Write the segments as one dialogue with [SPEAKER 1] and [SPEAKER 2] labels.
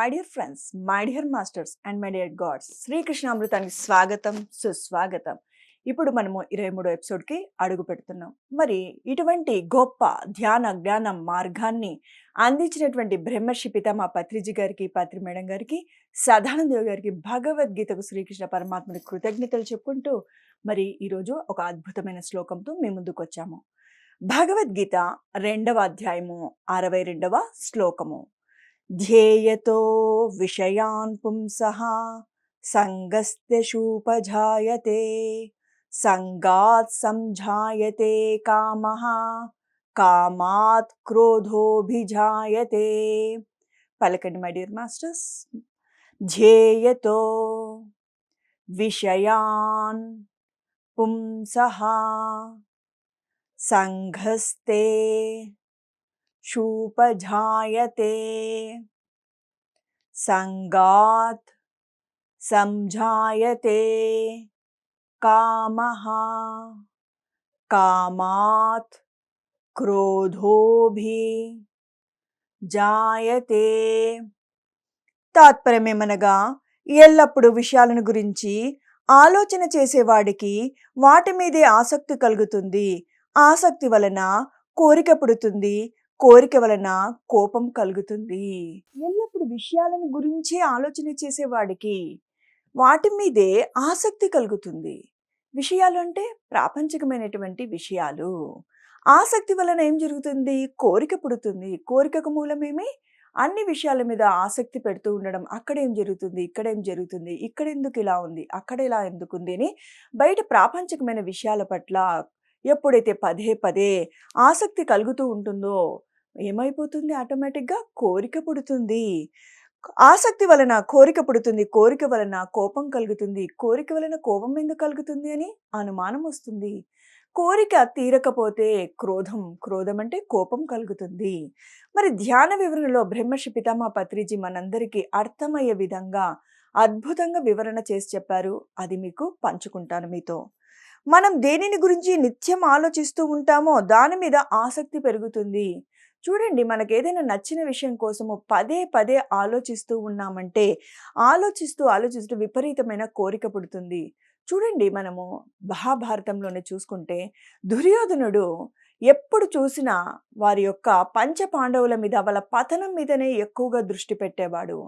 [SPEAKER 1] My dear friends my dear masters and my dear gods శ్రీకృష్ణామృతానికి స్వాగతం సుస్వాగతం. ఇప్పుడు మనము ఇరవై మూడో ఎపిసోడ్కి అడుగు పెడుతున్నాం. మరి ఇటువంటి గొప్ప ధ్యాన జ్ఞాన మార్గాన్ని అందించినటువంటి బ్రహ్మర్షి పితామా పత్రిజీ గారికి పత్రి మేడం గారికి సదానందేవ్ గారికి భగవద్గీతకు శ్రీకృష్ణ పరమాత్మని కృతజ్ఞతలు చెప్పుకుంటూ మరి ఈరోజు ఒక అద్భుతమైన శ్లోకంతో మేము ముందుకు వచ్చాము. భగవద్గీత రెండవ అధ్యాయము అరవై రెండవ శ్లోకము. ध्येयतो विषयान् पुंसः सङ्गस्त्यशूपजायते सङ्गात् समझायते कामः, कामात् क्रोधोऽभिजायते। पलकड my dear masters, ध्येयतो विषयान् पुंसः सङ्घस्ते शूपजायते संगात् संजायते कामः कामात् క్రోధోభి జాయతే తాత్పర్యమేమనగా ఎల్లప్పుడూ విషయాలను గురించి ఆలోచన చేసేవాడికి వాటి మీదే ఆసక్తి కలుగుతుంది ఆసక్తి వలన కోరిక పుడుతుంది కోరిక వలన కోపం కలుగుతుంది. ఎల్లప్పుడు విషయాలను గురించే ఆలోచన చేసేవాడికి వాటి మీదే ఆసక్తి కలుగుతుంది. విషయాలు అంటే ప్రాపంచికమైనటువంటి విషయాలు. ఆసక్తి వలన ఏం జరుగుతుంది? కోరిక పుడుతుంది. కోరికకు మూలమేమి? అన్ని విషయాల మీద ఆసక్తి పెడుతూ ఉండడం. అక్కడ ఏం జరుగుతుంది? ఇక్కడ ఏం జరుగుతుంది? ఇక్కడ ఎందుకు ఇలా ఉంది? అక్కడ ఇలా ఎందుకు ఉంది అని బయట ప్రాపంచికమైన విషయాల పట్ల ఎప్పుడైతే పదే పదే ఆసక్తి కలుగుతూ ఉంటుందో ఏమైపోతుంది? ఆటోమేటిక్గా కోరిక పుడుతుంది. ఆసక్తి వలన కోరిక పుడుతుంది. కోరిక వలన కోపం కలుగుతుంది. కోరిక వలన కోపం ఎందుకు కలుగుతుంది అని అనుమానం వస్తుంది. కోరిక తీరకపోతే క్రోధం క్రోధం అంటే కోపం కలుగుతుంది. మరి ధ్యాన వివరణలో బ్రహ్మర్షి పితామా పత్రిజీ మనందరికీ అర్థమయ్యే విధంగా అద్భుతంగా వివరణ చేసి చెప్పారు. అది మీకు పంచుకుంటాను మీతో. మనం దేనిని గురించి నిత్యం ఆలోచిస్తూ ఉంటామో దాని మీద ఆసక్తి పెరుగుతుంది. చూడండి మనకు ఏదైనా నచ్చిన విషయం కోసము పదే పదే ఆలోచిస్తూ ఉన్నామంటే ఆలోచిస్తూ ఆలోచిస్తూ విపరీతమైన కోరిక పుడుతుంది. చూడండి మనము మహాభారతంలోనే చూసుకుంటే దుర్యోధనుడు ఎప్పుడు చూసినా వారి యొక్క పంచ పాండవుల మీద వాళ్ళ పతనం మీదనే ఎక్కువగా దృష్టి పెట్టేవాడు.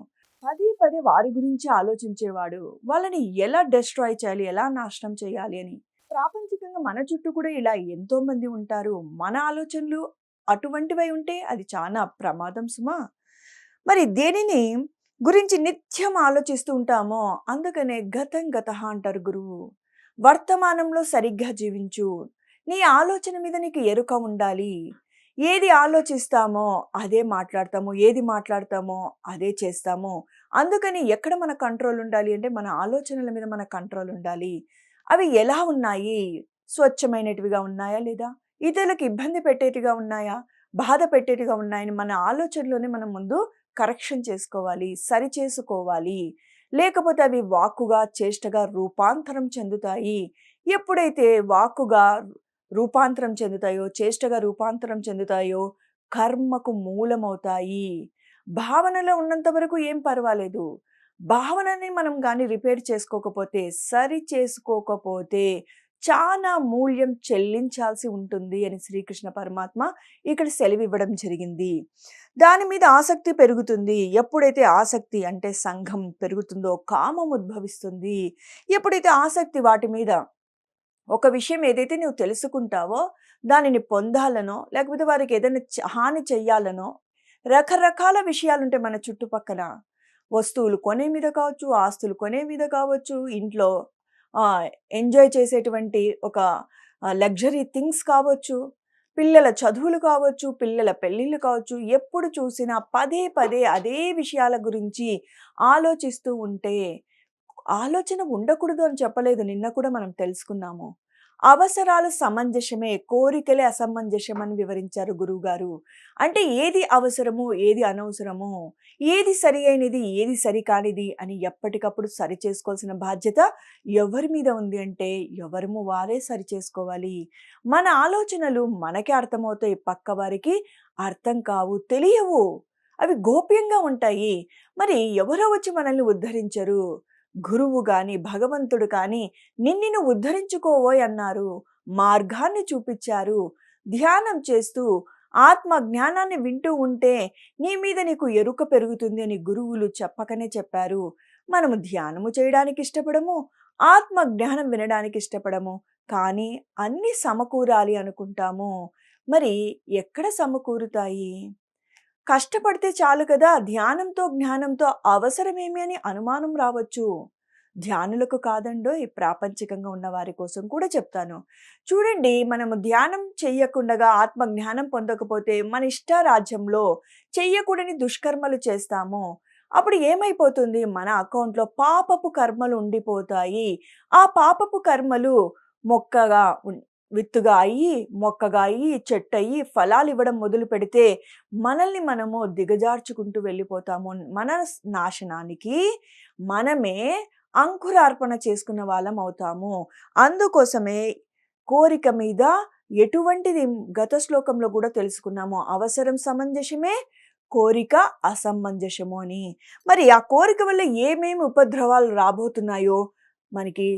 [SPEAKER 1] పదే పదే వారి గురించి ఆలోచించేవాడు. వాళ్ళని ఎలా డెస్ట్రాయ్ చేయాలి ఎలా నాశనం చేయాలి అని. ప్రాపంచికంగా మన చుట్టూ కూడా ఇలా ఎంతోమంది ఉంటారు. మన ఆలోచనలు అటువంటివై ఉంటే అది చాలా ప్రమాదం సుమా. మరి దేనిని గురించి నిత్యం ఆలోచిస్తూ ఉంటామో అందుకనే గతం గత అంటారు గురువు. వర్తమానంలో సరిగ్గా జీవించు. నీ ఆలోచన మీద నీకు ఎరుక ఉండాలి. ఏది ఆలోచిస్తామో అదే మాట్లాడతామో ఏది మాట్లాడతామో అదే చేస్తామో. అందుకని ఎక్కడ మన కంట్రోల్ ఉండాలి అంటే మన ఆలోచనల మీద మన కంట్రోల్ ఉండాలి. అవి ఎలా ఉన్నాయి? స్వచ్ఛమైనటివిగా ఉన్నాయా లేదా? ఇతరులకు ఇబ్బంది పెట్టేటిగా ఉన్నాయా? బాధ పెట్టేటిగా ఉన్నాయని మన ఆలోచనలోనే మనం ముందు కరెక్షన్ చేసుకోవాలి సరి చేసుకోవాలి. లేకపోతే అవి వాక్కుగా చేష్టగా రూపాంతరం చెందుతాయి. ఎప్పుడైతే వాక్కుగా రూపాంతరం చెందుతాయో చేష్టగా రూపాంతరం చెందుతాయో కర్మకు మూలమవుతాయి. భావనలో ఉన్నంత వరకు ఏం పర్వాలేదు. భావనని మనం కానీ రిపేర్ చేసుకోకపోతే సరి చేసుకోకపోతే చాలా మూల్యం చెల్లించాల్సి ఉంటుంది అని శ్రీకృష్ణ పరమాత్మ ఇక్కడ సెలవివ్వడం జరిగింది. దాని మీద ఆసక్తి పెరుగుతుంది. ఎప్పుడైతే ఆసక్తి అంటే సంఘం పెరుగుతుందో కామం ఉద్భవిస్తుంది. ఎప్పుడైతే ఆసక్తి వాటి మీద ఒక విషయం ఏదైతే నువ్వు తెలుసుకుంటావో దానిని పొందాలనో లేకపోతే వారికి ఏదైనా హాని చెయ్యాలనో రకరకాల విషయాలుంటే మన చుట్టుపక్కల వస్తువులు కొనే మీద కావచ్చు ఆస్తులు కొనే మీద కావచ్చు ఇంట్లో ఎంజాయ్ చేసేటువంటి ఒక లగ్జరీ థింగ్స్ కావచ్చు పిల్లల చదువులు కావచ్చు పిల్లల పెళ్ళిళ్ళు కావచ్చు ఎప్పుడు చూసినా పదే పదే అదే విషయాల గురించి ఆలోచిస్తూ ఉంటే ఆలోచన ఉండకూడదు అని చెప్పలేదు నిన్న కూడా మనం తెలుసుకున్నాము. అవసరాలు సమంజసమే కోరికలే అసమంజసం అని వివరించారు గురువుగారు అంటే ఏది అవసరము ఏది అనవసరము ఏది సరి అయినది ఏది సరికానిది అని ఎప్పటికప్పుడు సరి చేసుకోవాల్సిన బాధ్యత ఎవరి మీద ఉంది అంటే ఎవరము వారే సరి చేసుకోవాలి మన ఆలోచనలు మనకే అర్థమవుతాయి పక్క వారికి అర్థం కావు తెలియవు అవి గోప్యంగా ఉంటాయి. మరి ఎవరో వచ్చి మనల్ని ఉద్ధరించరు. గురువు గాని, భగవంతుడు కానీ నిన్నిను ఉద్ధరించుకోవోయ్ అన్నారు. మార్గాన్ని చూపించారు ధ్యానం చేస్తూ ఆత్మ జ్ఞానాన్ని వింటూ ఉంటే నీ మీద నీకు ఎరుక పెరుగుతుంది అని గురువులు చెప్పకనే చెప్పారు. మనము ధ్యానము చేయడానికి ఇష్టపడము. ఆత్మ జ్ఞానం వినడానికి ఇష్టపడము. కానీ అన్నీ సమకూరాలి అనుకుంటాము. మరి ఎక్కడ సమకూరుతాయి? కష్టపడితే చాలు కదా! ధ్యానంతో, జ్ఞానంతో అవసరమేమి అని అనుమానం రావచ్చు. ధ్యానులకు కాదండో ఈ ప్రాపంచికంగా ఉన్న వారి కోసం కూడా చెప్తాను. చూడండి మనము ధ్యానం చెయ్యకుండగా ఆత్మ జ్ఞానం పొందకపోతే మన ఇష్టారాజ్యంలో చెయ్యకూడని దుష్కర్మలు చేస్తాము. అప్పుడు ఏమైపోతుంది? మన అకౌంట్‌లో పాపపు కర్మలు ఉండిపోతాయి. ఆ పాపపు కర్మలు మొక్కగా విత్తుగా అయ్యి, మొక్కగా అయ్యి, చెట్టయ్యి, ఫలాలివ్వడం మొదలుపెడితే మనల్ని మనము దిగజార్చుకుంటూ వెళ్ళిపోతాము. మన నాశనానికి మనమే అంకురార్పణ చేసుకున్న వాళ్ళం అవుతాము. అందుకోసమే కోరిక మీద ఎటువంటిది గత శ్లోకంలో కూడా తెలుసుకున్నాము. అవసరం సమంజసమే, కోరిక అసమంజసము అని. మరి ఆ కోరిక వల్ల ఏమేమి ఉపద్రవాలు రాబోతున్నాయో మనకి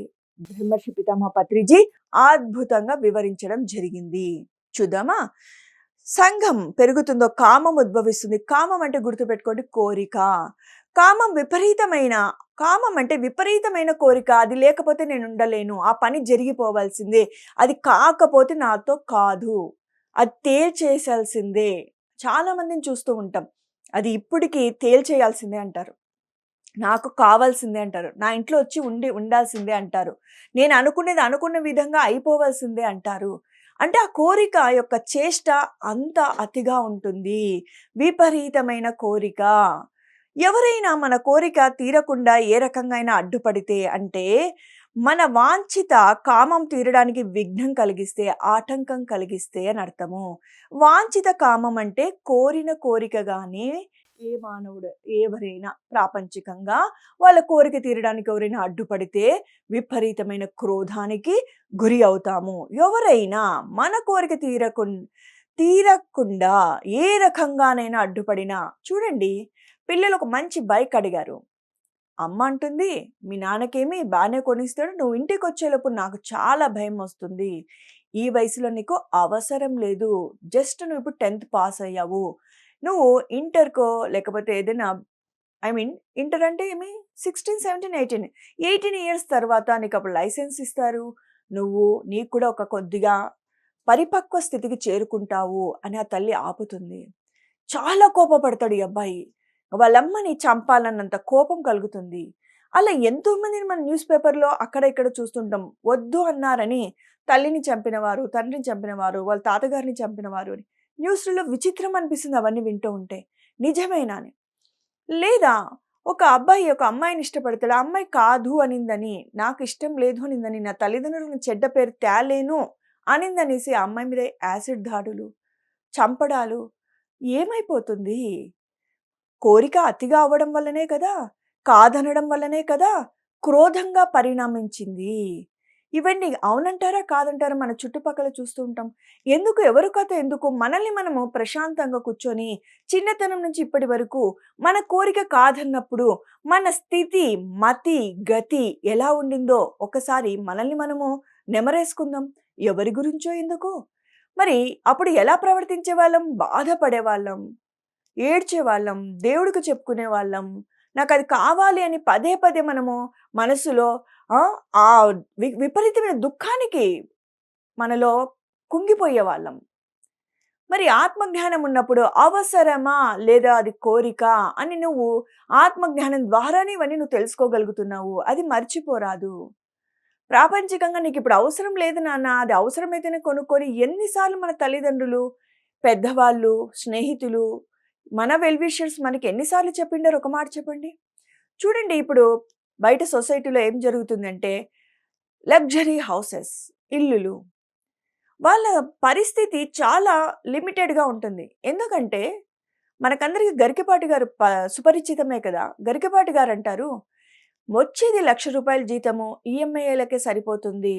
[SPEAKER 1] బ్రహ్మర్షి పితామహ పత్రిజీ అద్భుతంగా వివరించడం జరిగింది. చూద్దామా? సంఘం పెరుగుతుందో కామం ఉద్భవిస్తుంది. కామం అంటే గుర్తుపెట్టుకోండి కోరిక. కామం విపరీతమైన కామం అంటే విపరీతమైన కోరిక. అది లేకపోతే నేను ఉండలేను. ఆ పని జరిగిపోవాల్సిందే. అది కాకపోతే నాతో కాదు. అది తేల్చేసాల్సిందే. చాలామందిని చూస్తూ ఉంటాం. అది ఇప్పటికీ తేల్చేయాల్సిందే అంటారు. నాకు కావాల్సిందే అంటారు. నా ఇంట్లో వచ్చి ఉండి ఉండాల్సిందే అంటారు. నేను అనుకునేది అనుకున్న విధంగా అయిపోవాల్సిందే అంటారు. అంటే ఆ కోరిక యొక్క చేష్ట అంత అతిగా ఉంటుంది. విపరీతమైన కోరిక. ఎవరైనా మన కోరిక తీరకుండా ఏ రకంగా అయినా అడ్డుపడితే అంటే మన వాంఛిత కామం తీరడానికి విఘ్నం కలిగిస్తే, ఆటంకం కలిగిస్తే అని అర్థము. వాంఛిత కామం అంటే కోరిన కోరికగానే ఏ మానవుడు ఎవరైనా ప్రాపంచికంగా వాళ్ళ కోరిక తీరడానికి ఎవరైనా అడ్డుపడితే విపరీతమైన క్రోధానికి గురి అవుతాము. ఎవరైనా మన కోరిక తీరకు తీరకుండా ఏ రకంగానైనా అడ్డుపడినా చూడండి పిల్లలు ఒక మంచి బైక్ అడిగారు. అమ్మ అంటుంది, "మీ నాన్నకేమి బాగానే కొనిస్తాడు. నువ్వు ఇంటికొచ్చేలోపు నాకు చాలా భయం వస్తుంది ఈ వయసులో నీకు అవసరం లేదు. జస్ట్ నువ్వు ఇప్పుడు 10థ్ పాస్ అయ్యావు. నువ్వు ఇంటర్‌కో లేకపోతే ఏదైనా ఐ మీన్ ఇంటర్ అంటే ఏమి 16, 17, 18 18 ఇయర్స్ తర్వాత నీకు అప్పుడు లైసెన్స్ ఇస్తారు. నువ్వు నీకు కూడా ఒక కొద్దిగా పరిపక్వ స్థితికి చేరుకుంటావు" అని ఆ తల్లి ఆపుతుంది. చాలా కోపపడతాడు ఈ అబ్బాయి. వాళ్ళమ్మని చంపాలన్నంత కోపం కలుగుతుంది. అలా ఎంతోమందిని మనం న్యూస్ పేపర్‌లో అక్కడ ఇక్కడ చూస్తుంటాం. వద్దు అన్నారని తల్లిని చంపినవారు, తండ్రిని చంపినవారు, వాళ్ళ తాతగారిని చంపినవారు అని. న్యూస్‌లలో విచిత్రం అనిపిస్తుంది అవన్నీ వింటూ ఉంటే. నిజమేనా అని. లేదా ఒక అబ్బాయి ఒక అమ్మాయిని ఇష్టపడతాడు. ఆ అమ్మాయి కాదు అనిందని, నాకు ఇష్టం లేదు అనిందని, నా తల్లిదండ్రులకు చెడ్డ పేరు తేలేను అనిందనేసి ఆ అమ్మాయి మీద యాసిడ్ దాడులు, చంపడాలు ఏమైపోతుంది? కోరిక అతిగా అవ్వడం వల్లనే కదా! కాదనడం వల్లనే కదా! క్రోధంగా పరిణమించింది. ఇవన్నీ అవునంటారా? కాదంటారా? మన చుట్టుపక్కల చూస్తూ ఉంటాం. ఎందుకు ఎవరి కథ ఎందుకు? మనల్ని మనము ప్రశాంతంగా కూర్చొని చిన్నతనం నుంచి ఇప్పటి వరకు మన కోరిక కాదన్నప్పుడు మన స్థితి, మతి, గతి ఎలా ఉండిందో ఒకసారి మనల్ని మనము నెమరేసుకుందాం. ఎవరి గురించో ఎందుకు? మరి అప్పుడు ఎలా ప్రవర్తించే వాళ్ళం బాధపడేవాళ్ళం. ఏడ్చేవాళ్ళం. దేవుడికి చెప్పుకునే వాళ్ళం నాకు అది కావాలి అని పదే పదే మనము మనసులో ఆ! విపరీతమైన దుఃఖానికి మనలో కుంగిపోయే వాళ్ళం మరి ఆత్మజ్ఞానం ఉన్నప్పుడు అవసరమా? లేదా అది కోరిక? అని నువ్వు ఆత్మజ్ఞానం ద్వారానే ఇవన్నీ నువ్వు తెలుసుకోగలుగుతున్నావు. అది మర్చిపోరాదు. ప్రాపంచికంగా నీకు ఇప్పుడు అవసరం లేదు నాన్న. అది అవసరమైతేనే కొనుక్కొని ఎన్నిసార్లు మన తల్లిదండ్రులు, పెద్దవాళ్ళు, స్నేహితులు, మన వెల్విషర్స్ మనకి ఎన్నిసార్లు చెప్పిండారు ఒక మాట చెప్పండి? చూడండి ఇప్పుడు బయట సొసైటీలో ఏం జరుగుతుందంటే లగ్జరీ హౌసెస్ ఇల్లులు. వాళ్ళ పరిస్థితి చాలా లిమిటెడ్‌గా ఉంటుంది. ఎందుకంటే మనకందరికీ గరికపాటి గారు ప సుపరిచితమే కదా! గరికపాటి గారు అంటారు "వచ్చేది లక్ష రూపాయల జీతము ఈఎంఐలకే సరిపోతుంది.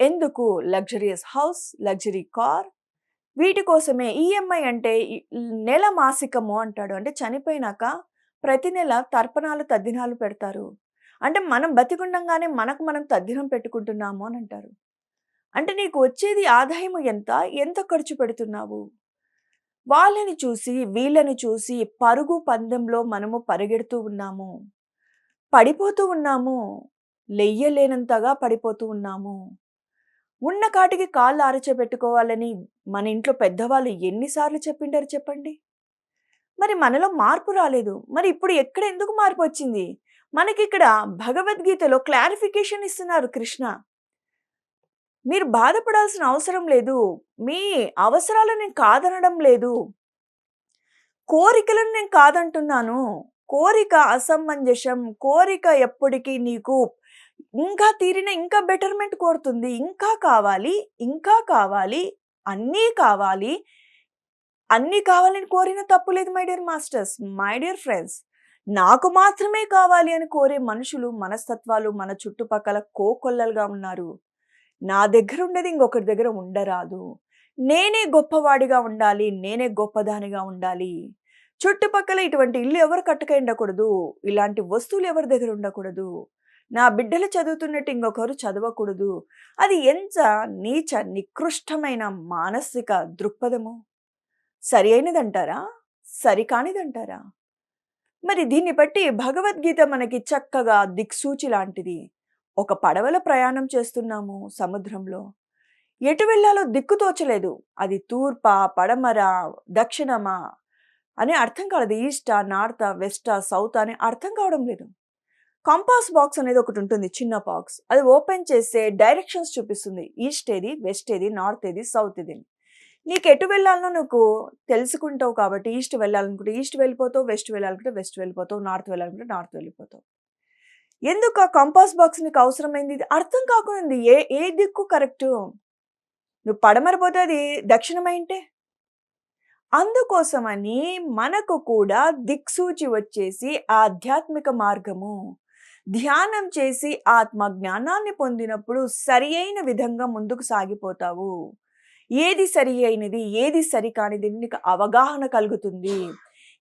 [SPEAKER 1] ఎందుకు లగ్జరియస్ హౌస్, లగ్జరీ కార్, వీటి కోసమే ఈఎంఐ అంటే నెల మాసికము అంటాడు. అంటే చనిపోయినాక ప్రతి నెల తర్పణాలు, తద్దినాలు పెడతారు. అంటే మనం బతికుండంగానే మనకు మనం తద్దినం పెట్టుకుంటున్నాము అని అంటారు. అంటే నీకు వచ్చేది ఆదాయము ఎంత? ఎంత ఖర్చు పెడుతున్నావు? వాళ్ళని చూసి, వీళ్ళని చూసి పరుగు పందెంలో మనము పరిగెడుతూ ఉన్నాము. పడిపోతూ ఉన్నాము. లెయ్యలేనంతగా పడిపోతూ ఉన్నాము. ఉన్న కాటికి కాళ్ళు ఆరచబెట్టుకోవాలని మన ఇంట్లో పెద్దవాళ్ళు ఎన్నిసార్లు చెప్పిండారు చెప్పండి? మరి మనలో మార్పు రాలేదు. మరి ఇప్పుడు ఎక్కడ ఎందుకు మార్పు వచ్చింది మనకి ఇక్కడ భగవద్గీతలో క్లారిఫికేషన్ ఇస్తున్నారు కృష్ణ. మీరు బాధపడాల్సిన అవసరం లేదు. మీ అవసరాలను నేను కాదనడం లేదు. కోరికలను నేను కాదంటున్నాను. కోరిక అసమంజసం. కోరిక ఎప్పటికీ నీకు ఇంకా తీరిన ఇంకా బెటర్‌మెంట్ కోరుతుంది. ఇంకా కావాలి, ఇంకా కావాలి, అన్నీ కావాలి. అన్నీ కావాలని కోరిన తప్పు లేదు my dear masters. My dear friends. నాకు మాత్రమే కావాలి అని కోరే మనుషులు, మనస్తత్వాలు మన చుట్టుపక్కల కోకొల్లలుగా ఉన్నారు. నా దగ్గర ఉండేది ఇంకొకరి దగ్గర ఉండరాదు. నేనే గొప్పవాడిగా ఉండాలి. నేనే గొప్పదానిగా ఉండాలి. చుట్టుపక్కల ఇటువంటి ఇల్లు ఎవరు కట్టక ఉండకూడదు. ఇలాంటి వస్తువులు ఎవరి దగ్గర ఉండకూడదు. నా బిడ్డలు చదువుతున్నట్టు ఇంకొకరు చదవకూడదు. అది ఎంత నీచ, నికృష్టమైన మానసిక దృక్పథము. సరి అయినదంటారా? సరికానిదంటారా? మరి దీన్ని బట్టి భగవద్గీత మనకి చక్కగా దిక్సూచి లాంటిది. ఒక పడవల ప్రయాణం చేస్తున్నాము సముద్రంలో. ఎటు వెళ్ళాలో దిక్కు తోచలేదు. అది తూర్పా, పడమర దక్షిణమా అని అర్థం కాలేదు. ఈస్టా, నార్తా, వెస్టా, సౌతా అని అర్థం కావడం లేదు. కంపాస్ బాక్స్ అనేది ఒకటి ఉంటుంది చిన్న బాక్స్. అది ఓపెన్ చేస్తే డైరెక్షన్స్ చూపిస్తుంది. ఈస్ట్ ఏది, వెస్ట్ ఏది, నార్త్ ఏది, సౌత్ ఏది నీకు ఎటు వెళ్ళాలనో నువ్వు తెలుసుకుంటావు కాబట్టి ఈస్ట్ వెళ్ళాలనుకుంటే ఈస్ట్ వెళ్ళిపోతావు. వెస్ట్ వెళ్ళాలనుకుంటే వెస్ట్ వెళ్ళిపోతావు. నార్త్ వెళ్ళాలనుకుంటే నార్త్ వెళ్ళిపోతావు. ఎందుకు ఆ కంపాస్ బాక్స్ నీకు అవసరమైంది? ఇది అర్థం కాకుండా ఏ ఏ దిక్కు కరెక్టు? నువ్వు పడమరిపోతే అది దక్షిణమైంటే? అందుకోసమని మనకు కూడా దిక్సూచి వచ్చేసి ఆధ్యాత్మిక మార్గము. ధ్యానం చేసి ఆత్మ జ్ఞానాన్ని పొందినప్పుడు సరి అయిన విధంగా ముందుకు సాగిపోతావు. ఏది సరి అయినది, ఏది సరికానిది నీకు అవగాహన కలుగుతుంది.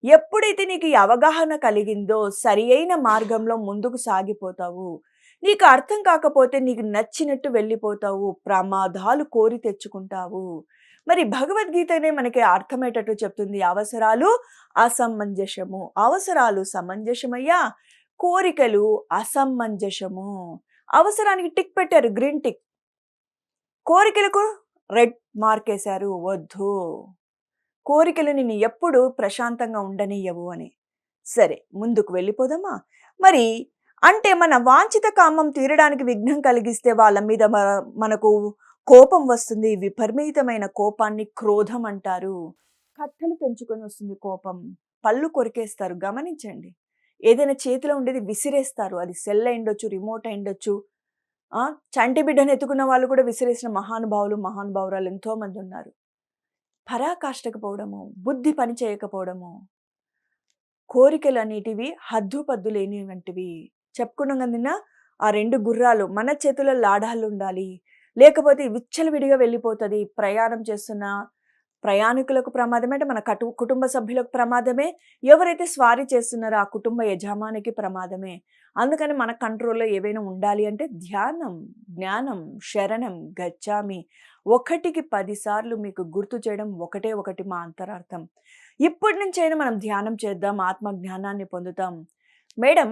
[SPEAKER 1] ఎప్పుడైతే నీకు ఈ అవగాహన కలిగిందో సరి అయిన మార్గంలో ముందుకు సాగిపోతావు. నీకు అర్థం కాకపోతే నీకు నచ్చినట్టు వెళ్ళిపోతావు. ప్రమాదాలు కోరి తెచ్చుకుంటావు. మరి భగవద్గీతనే మనకి అర్థమయ్యేటట్టు చెప్తుంది. అవసరాలు అసమంజసము. అవసరాలు సమంజసమయ్యా, కోరికలు అసమంజసము. అవసరానికి టిక్ పెట్టారు గ్రీన్ టిక్. కోరికలకు రెడ్ మార్కేశారు. వద్దు. కోరికలు నిన్ను ఎప్పుడు ప్రశాంతంగా ఉండనియ్యవు అని. సరే ముందుకు వెళ్ళిపోదామా? మరి అంటే మన వాంఛిత కామం తీరడానికి విఘ్నం కలిగిస్తే వాళ్ళ మీద మనకు కోపం వస్తుంది. విపరీతమైన కోపాన్ని క్రోధం అంటారు. కట్టలు పెంచుకొని వస్తుంది కోపం. పళ్ళు కొరికేస్తారు గమనించండి. ఏదైనా చేతిలో ఉండేది విసిరేస్తారు. అది సెల్ అయ్యుండొచ్చు, రిమోట్ అయ్యుండొచ్చు. చంటి బిడ్డను ఎత్తుకున్న వాళ్ళు కూడా విసిరేసిన మహానుభావులు, మహానుభావురాలు ఎంతోమంది ఉన్నారు. పరాకాష్టకపోవడము బుద్ధి పని చేయకపోవడము. కోరికలనేటివి హద్దు పద్దు లేనివంటివి. చెప్పుకున్నాం కదా ఆ రెండు గుర్రాలు మన చేతుల్లో లాడాలుండాలి. లేకపోతే విచ్చలవిడిగా వెళ్ళిపోతుంది ప్రయాణం చేస్తున్న ప్రయాణికులకు ప్రమాదమే అంటే మన కటు కుటుంబ సభ్యులకు ప్రమాదమే. ఎవరైతే స్వారీ చేస్తున్నారో ఆ కుటుంబ యజమానికి ప్రమాదమే. అందుకని మన కంట్రోల్‌లో ఏవైనా ఉండాలి అంటే ధ్యానం, జ్ఞానం, శరణం గచ్చామి. ఒకటికి పదిసార్లు మీకు గుర్తు చేయడం ఒకటే ఒకటి మా అంతరార్థం. ఇప్పటి నుంచైనా మనం ధ్యానం చేద్దాం. ఆత్మజ్ఞానాన్ని పొందుతాం. మేడం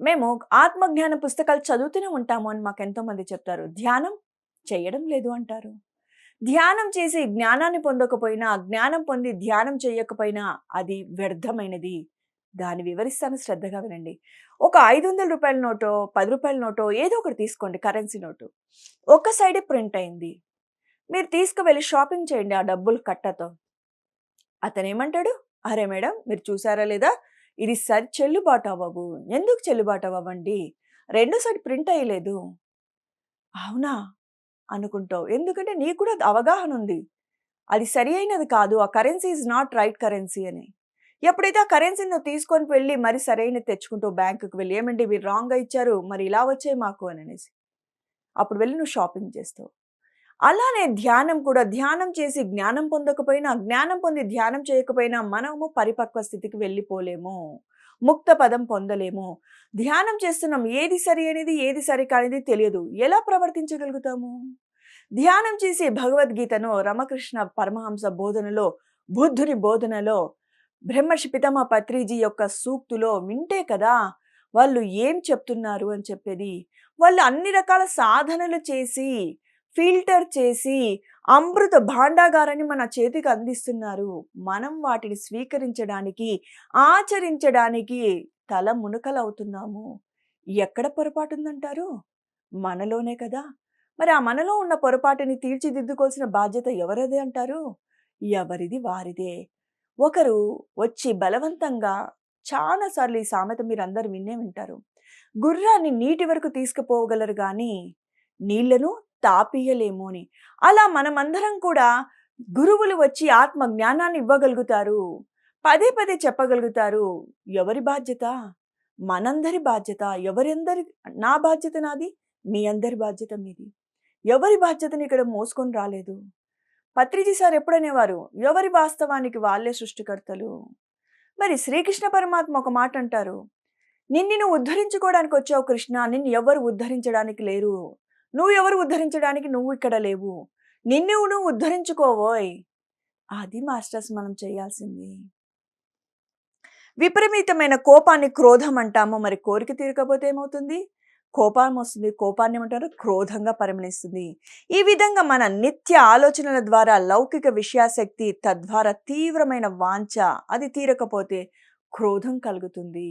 [SPEAKER 1] మేము ఆత్మజ్ఞాన పుస్తకాలు చదువుతూనే ఉంటాము అని మాకెంతోమంది చెప్తారు. ధ్యానం చేయడం లేదు అంటారు. ధ్యానం చేసి జ్ఞానాన్ని పొందకపోయినా, జ్ఞానం పొంది ధ్యానం చేయకపోయినా అది వ్యర్థమైనది. దాన్ని వివరిస్తాను శ్రద్ధగా వినండి. ఒక ఐదు వందల రూపాయల నోటో, పది రూపాయల నోటో ఏదో ఒకటి తీసుకోండి కరెన్సీ నోటు. ఒక సైడే ప్రింట్ అయింది. మీరు తీసుకువెళ్ళి షాపింగ్ చేయండి ఆ డబ్బులు కట్టతో. అతను ఏమంటాడు అరే మేడం మీరు చూసారా లేదా? ఇది సరి చెల్లుబాటు అవ్వవు. ఎందుకు చెల్లుబాటు అవ్వండి రెండో సైడ్ ప్రింట్ అయ్యలేదు. అవునా? అనుకుంటావు. ఎందుకంటే నీకు కూడా అవగాహన ఉంది. అది సరి అయినది కాదు. ఆ currency is not right currency అని. ఎప్పుడైతే ఆ కరెన్సీని నువ్వు తీసుకొని వెళ్ళి మరి సరైనది తెచ్చుకుంటావు బ్యాంకుకి వెళ్ళి. ఏమండి మీరు రాంగ్‌గా ఇచ్చారు. మరి ఇలా వచ్చాయి మాకు అని అనేసి అప్పుడు వెళ్ళి నువ్వు షాపింగ్ చేస్తావు. అలానే ధ్యానం కూడా ధ్యానం చేసి జ్ఞానం పొందకపోయినా జ్ఞానం పొంది ధ్యానం చేయకపోయినా మనము పరిపక్వ స్థితికి వెళ్ళిపోలేము ముక్త పదం పొందలేము. ధ్యానం చేస్తున్నాం. ఏది సరి అనేది ఏది సరి కానిది తెలియదు. ఎలా ప్రవర్తించగలుగుతాము? ధ్యానం చేసి భగవద్గీతను రమకృష్ణ పరమహంస బోధనలో బుద్ధుని బోధనలో బ్రహ్మర్షి పితమ పత్రిజీ యొక్క సూక్తులో వింటే కదా వాళ్ళు ఏం చెప్తున్నారు అని చెప్పేది. వాళ్ళు అన్ని రకాల సాధనలు చేసి ఫిల్టర్ చేసి అమృత భాండాగారాన్ని మన చేతికి అందిస్తున్నారు. మనం వాటిని స్వీకరించడానికి ఆచరించడానికి తల మునుకలవుతున్నాము. ఎక్కడ పొరపాటు ఉందంటారు మనలోనే కదా. మరి ఆ మనలో ఉన్న పొరపాటుని తీర్చిదిద్దుకోవాల్సిన బాధ్యత ఎవరిది అంటారు? ఎవరిది వారిదే. ఒకరు వచ్చి బలవంతంగా చాలాసార్లు ఈ సామెత మీరు అందరు విన్నే వింటారు గుర్రాన్ని నీటి వరకు తీసుకుపోగలరు కానీ నీళ్ళను తాపియలేము అని అలా మనమందరం కూడా గురువులు వచ్చి ఆత్మ జ్ఞానాన్ని ఇవ్వగలుగుతారు. పదే పదే చెప్పగలుగుతారు ఎవరి బాధ్యత? మనందరి బాధ్యత? ఎవరందరి నా బాధ్యత నాది? మీ అందరి బాధ్యత మీది. ఎవరి బాధ్యతని ఇక్కడ మోసుకొని రాలేదు? పత్రిజీ సార్ ఎప్పుడనేవారు? ఎవరి వాస్తవానికి వాళ్ళే సృష్టికర్తలు? మరి శ్రీకృష్ణ పరమాత్మ ఒక మాట అంటారు నిన్ను నువ్వు ఉద్ధరించుకోవడానికి వచ్చావు కృష్ణ. నిన్ను ఎవరు ఉద్ధరించడానికి లేరు. నువ్వు ఎవరు ఉద్ధరించడానికి నువ్వు ఇక్కడ లేవు. నిన్ను నువ్వు ఉద్ధరించుకోవోయ్. అది మాస్టర్స్ మనం చేయాల్సింది. విపరీతమైన కోపాన్ని క్రోధం అంటాము. మరి కోరిక తీరకపోతే ఏమవుతుంది? కోపం వస్తుంది కోపాన్ని ఏమంటారు? క్రోధంగా పరిగణిస్తుంది ఈ విధంగా మన నిత్య ఆలోచనల ద్వారా లౌకిక విషయాశక్తి తద్వారా తీవ్రమైన వాంఛ అది తీరకపోతే క్రోధం కలుగుతుంది.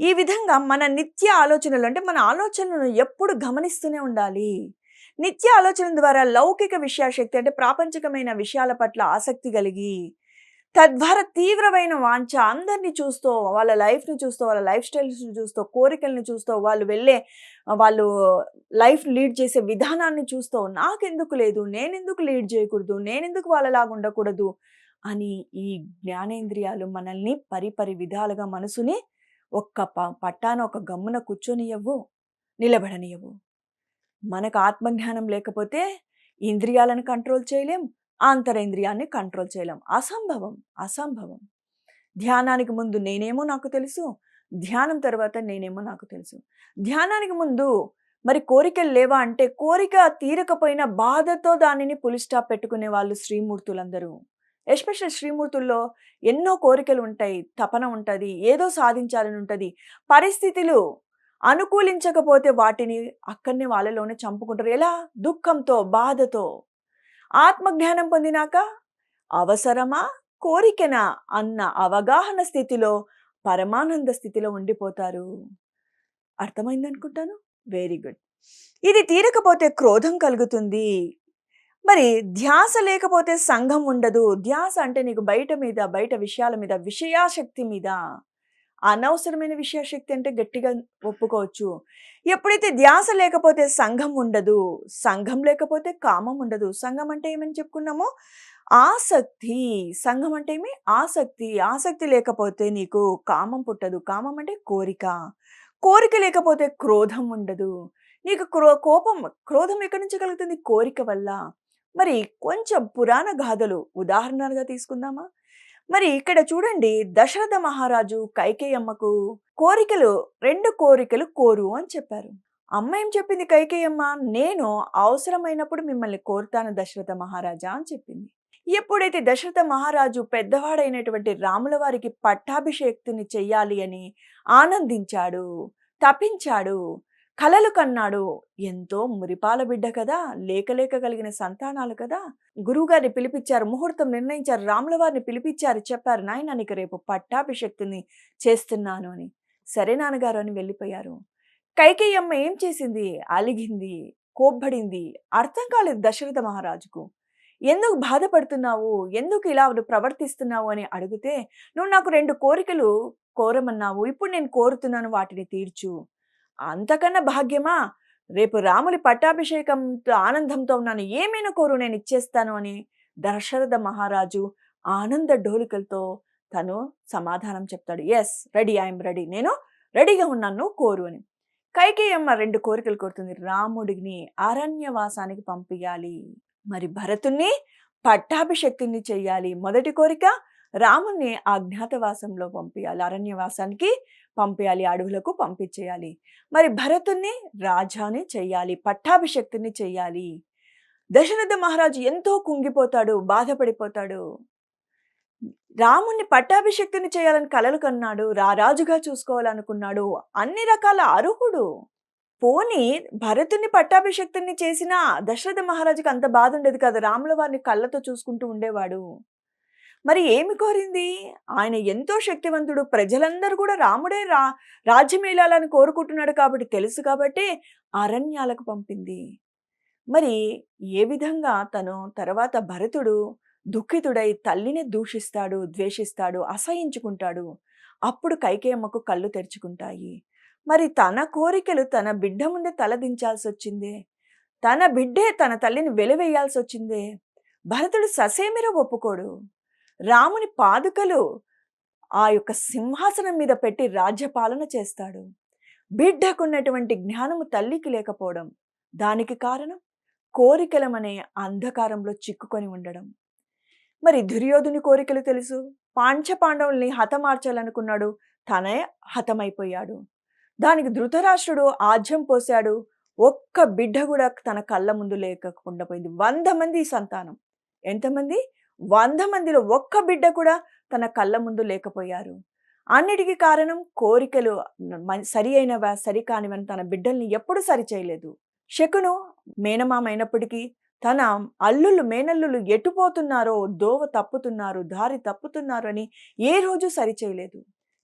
[SPEAKER 1] ఈ విధంగా మన నిత్య ఆలోచనలు అంటే మన ఆలోచనలను ఎప్పుడు గమనిస్తూనే ఉండాలి. నిత్య ఆలోచన ద్వారా లౌకిక విషయాశక్తి అంటే ప్రాపంచికమైన విషయాల పట్ల ఆసక్తి కలిగి తద్వారా తీవ్రమైన వాంఛ అందరినీ చూస్తూ వాళ్ళ లైఫ్ని చూస్తూ వాళ్ళ లైఫ్ స్టైల్స్ని చూస్తూ కోరికల్ని చూస్తూ వాళ్ళు వెళ్ళే వాళ్ళు లైఫ్ లీడ్ చేసే విధానాన్ని చూస్తూ నాకెందుకు లేదు నేనెందుకు లీడ్ చేయకూడదు నేనెందుకు వాళ్ళలాగా ఉండకూడదు అని ఈ జ్ఞానేంద్రియాలు మనల్ని పరిపరి విధాలుగా మనసుని ఒక్క ప పట్టాన ఒక గమ్మున కూర్చొనియవ్వు నిలబడనియవు మనకు ఆత్మజ్ఞానం లేకపోతే ఇంద్రియాలను కంట్రోల్ చేయలేం ఆంతరేంద్రియాన్ని కంట్రోల్ చేయలేం. అసంభవం అసంభవం. ధ్యానానికి ముందు నేనేమో నాకు తెలుసు ధ్యానం తర్వాత నేనేమో నాకు తెలుసు. ధ్యానానికి ముందు మరి కోరికలు లేవా అంటే కోరిక తీరకపోయిన బాధతో దానిని పులిస్టాప్ పెట్టుకునే వాళ్ళు శ్రీమూర్తులందరూ. ఎస్పెషల్ శ్రీమూర్తుల్లో ఎన్నో కోరికలు ఉంటాయి తపన ఉంటుంది. ఏదో సాధించాలని ఉంటుంది పరిస్థితులు అనుకూలించకపోతే వాటిని అక్కడనే వాళ్ళలోనే చంపుకుంటారు. ఎలా? దుఃఖంతో బాధతో. ఆత్మజ్ఞానం పొందినాక అవసరమా? కోరికనా? అన్న అవగాహన స్థితిలో పరమానంద స్థితిలో ఉండిపోతారు. అర్థమైందనుకుంటాను? Very good. ఇది తీరకపోతే క్రోధం కలుగుతుంది. మరి ధ్యాస లేకపోతే సంఘం ఉండదు. ధ్యాస అంటే నీకు బయట మీద బయట విషయాల మీద విషయాశక్తి మీద. అనవసరమైన విషయాశక్తి అంటే గట్టిగా ఒప్పుకోవచ్చు. ఎప్పుడైతే ధ్యాస లేకపోతే సంఘం ఉండదు సంఘం లేకపోతే కామం ఉండదు. సంఘం అంటే ఏమని చెప్పుకున్నామో? ఆసక్తి. సంఘం అంటే ఏమి? ఆసక్తి. ఆసక్తి లేకపోతే నీకు కామం పుట్టదు. కామం అంటే కోరిక. కోరిక లేకపోతే క్రోధం ఉండదు. నీకు క్రో కోపం క్రోధం ఎక్కడి నుంచి కలుగుతుంది? కోరిక వల్ల. మరి కొంచెం పురాణ గాథలు ఉదాహరణలుగా తీసుకుందామా? మరి ఇక్కడ చూడండి దశరథ మహారాజు కైకేయమ్మకు కోరికలు రెండు కోరికలు కోరు అని చెప్పారు. అమ్మ ఏం చెప్పింది కైకేయమ్మ? నేను అవసరమైనప్పుడు మిమ్మల్ని కోరుతాను దశరథ మహారాజా అని చెప్పింది. ఎప్పుడైతే దశరథ మహారాజు పెద్దవాడైనటువంటి రాముల వారికి పట్టాభిషేక్తిని చెయ్యాలి అని ఆనందించాడు తపించాడు కలలు కన్నాడు. ఎంతో మురిపాల బిడ్డ కదా! లేక కలిగిన సంతానాలు కదా! గురువుగారిని పిలిపించారు ముహూర్తం నిర్ణయించారు రాముల వారిని పిలిపించారు చెప్పారు నాయన నీకు రేపు పట్టాభిషక్తిని చేస్తున్నాను అని. సరే నాన్నగారు అని వెళ్ళిపోయారు. కైకేయమ్మ ఏం చేసింది? అలిగింది కోప్పడింది అర్థం కాలేదు దశరథ మహారాజుకు. ఎందుకు బాధపడుతున్నావు? ఎందుకు ఇలా నువ్వు ప్రవర్తిస్తున్నావు? అని అడిగితే నువ్వు నాకు రెండు కోరికలు కోరమన్నావు. ఇప్పుడు నేను కోరుతున్నాను వాటిని తీర్చు. అంతకన్నా భాగ్యమా? రేపు రాములి పట్టాభిషేకంతో ఆనందంతో ఉన్నాను. ఏమైనా కోరు నేను ఇచ్చేస్తాను అని దశరథ మహారాజు ఆనంద డోలికలతో తను సమాధానం చెప్తాడు. ఎస్ రెడీ ఐఎమ్ రెడీ నేను రెడీగా ఉన్నాను కోరు అని. కైకేయమ్మ రెండు కోరికలు కోరుతుంది. రాముడిని అరణ్యవాసానికి పంపించాలి మరి భరతుణ్ణి పట్టాభిషక్తిని చెయ్యాలి. మొదటి కోరిక రాముణ్ణి ఆ అజ్ఞాతవాసంలో పంపించాలి అరణ్యవాసానికి పంపించాలి అడవులకు పంపించేయాలి. మరి భరతుణ్ణి రాజాని చెయ్యాలి పట్టాభిషక్తుని చెయ్యాలి దశరథ మహారాజు ఎంతో కుంగిపోతాడు బాధపడిపోతాడు. రాముణ్ణి పట్టాభిషక్తుని చేయాలని కలలు కన్నాడు రారాజుగా చూసుకోవాలనుకున్నాడు అన్ని రకాల అర్హుడు. పోని భరతుని పట్టాభిషక్తుని చేసిన దశరథ మహారాజుకి అంత బాధ ఉండేది కదా రాముల వారిని కళ్ళతో చూసుకుంటూ ఉండేవాడు. మరి ఏమి కోరింది? ఆయన ఎంతో శక్తివంతుడు. ప్రజలందరూ కూడా రాముడే రా రాజ్యమేళాలని కోరుకుంటున్నాడు కాబట్టి తెలుసు కాబట్టి అరణ్యాలకు పంపింది. మరి ఏ విధంగా తను తర్వాత భరతుడు దుఃఖితుడై తల్లిని దూషిస్తాడు ద్వేషిస్తాడు అసహించుకుంటాడు? అప్పుడు కైకేయమ్మకు కళ్ళు తెరుచుకుంటాయి. మరి తన కోరికలు తన బిడ్డ ముందే తలదించాల్సి వచ్చిందే తన బిడ్డే తన తల్లిని వెలివేయాల్సి వచ్చిందే భరతుడు ససేమిర ఒప్పుకోడు? రాముని పాదుకలు ఆ యొక్క సింహాసనం మీద పెట్టి రాజ్యపాలన చేస్తాడు. బిడ్డకున్నటువంటి జ్ఞానము తల్లికి లేకపోవడం దానికి కారణం? కోరికలమనే అంధకారంలో చిక్కుకొని ఉండడం. మరి దుర్యోధుని కోరికలు తెలుసు? పాంచపాండవుల్ని హతమార్చాలనుకున్నాడు. తనే హతమైపోయాడు. దానికి ధృతరాష్ట్రుడు ఆజ్యం పోశాడు. ఒక్క బిడ్డ కూడా తన కళ్ళ ముందు లేకుండా పోయింది వంద మంది సంతానం. ఎంతమంది? వంద మందిలో ఒక్క బిడ్డ కూడా తన కళ్ళ ముందు లేకపోయారు. అన్నిటికీ కారణం కోరికలు సరి అయినవా సరి కానివని తన బిడ్డల్ని ఎప్పుడు సరి చేయలేదు. శకును మేనమామైనప్పటికీ తన అల్లుళ్ళు మేనల్లులు ఎటుపోతున్నారో దోవ తప్పుతున్నారు దారి తప్పుతున్నారు అని ఏ రోజు సరిచేయలేదు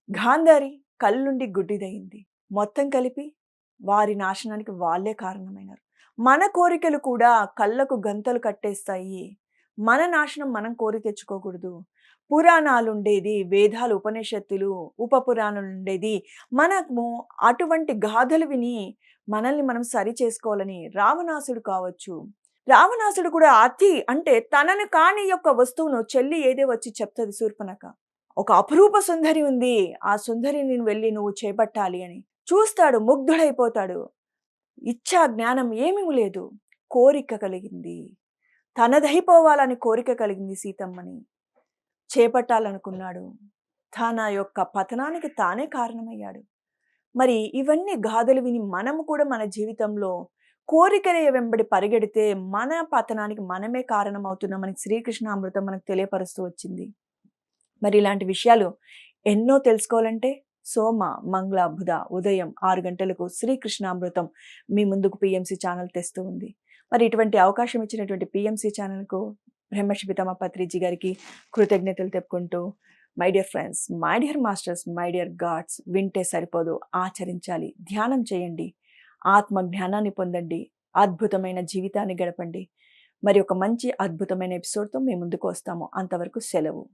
[SPEAKER 1] గాంధారి కళ్ళుండి గుడ్డిదయింది. మొత్తం కలిపి వారి నాశనానికి వాళ్ళే కారణమైనారు. మన కోరికలు కూడా కళ్ళకు గంతలు కట్టేస్తాయి. మన నాశనం మనం కోరి తెచ్చుకోకూడదు. పురాణాలు ఉండేది వేదాలు ఉపనిషత్తులు ఉప పురాణాలు ఉండేది మనము అటువంటి గాథలు విని మనల్ని మనం సరి చేసుకోవాలని రావణాసుడు కావచ్చు. రావణాసుడు కూడా అతి అంటే తనను కాని యొక్క వస్తువును చెల్లి ఏదే వచ్చి చెప్తుంది శూర్పణక ఒక అపురూప సుందరి ఉంది. ఆ సుందరిని వెళ్ళి నువ్వు చేపట్టాలి అని చూస్తాడు ముగ్ధుడైపోతాడు. ఇచ్చా జ్ఞానం ఏమీ లేదు. కోరిక కలిగింది. తనదైపోవాలని కోరిక కలిగింది సీతమ్మని. చేపట్టాలనుకున్నాడు. తన యొక్క పతనానికి తానే కారణమయ్యాడు. మరి ఇవన్నీ గాథలు విని మనము కూడా మన జీవితంలో కోరికల వెంబడి పరిగెడితే మన పతనానికి మనమే కారణమవుతున్నామని శ్రీకృష్ణ అమృతం మనకు తెలియపరుస్తూ వచ్చింది. మరి ఇలాంటి విషయాలు ఎన్నో తెలుసుకోవాలంటే సోమ మంగళ బుధ ఉదయం ఆరు గంటలకు శ్రీకృష్ణామృతం మీ ముందుకు పిఎంసి ఛానల్ తెస్తూ ఉంది. మరి ఇటువంటి అవకాశం ఇచ్చినటువంటి పిఎంసి ఛానల్కు బ్రహ్మశిపితమ పత్రిజీ గారికి కృతజ్ఞతలు తెప్పుకుంటూ my dear friends my dear masters my dear gods వింటే సరిపోదు. ఆచరించాలి. ధ్యానం చేయండి. ఆత్మ జ్ఞానాన్ని పొందండి. అద్భుతమైన జీవితాన్ని గడపండి. మరి ఒక మంచి అద్భుతమైన ఎపిసోడ్తో మేము ముందుకు వస్తాము. అంతవరకు సెలవు.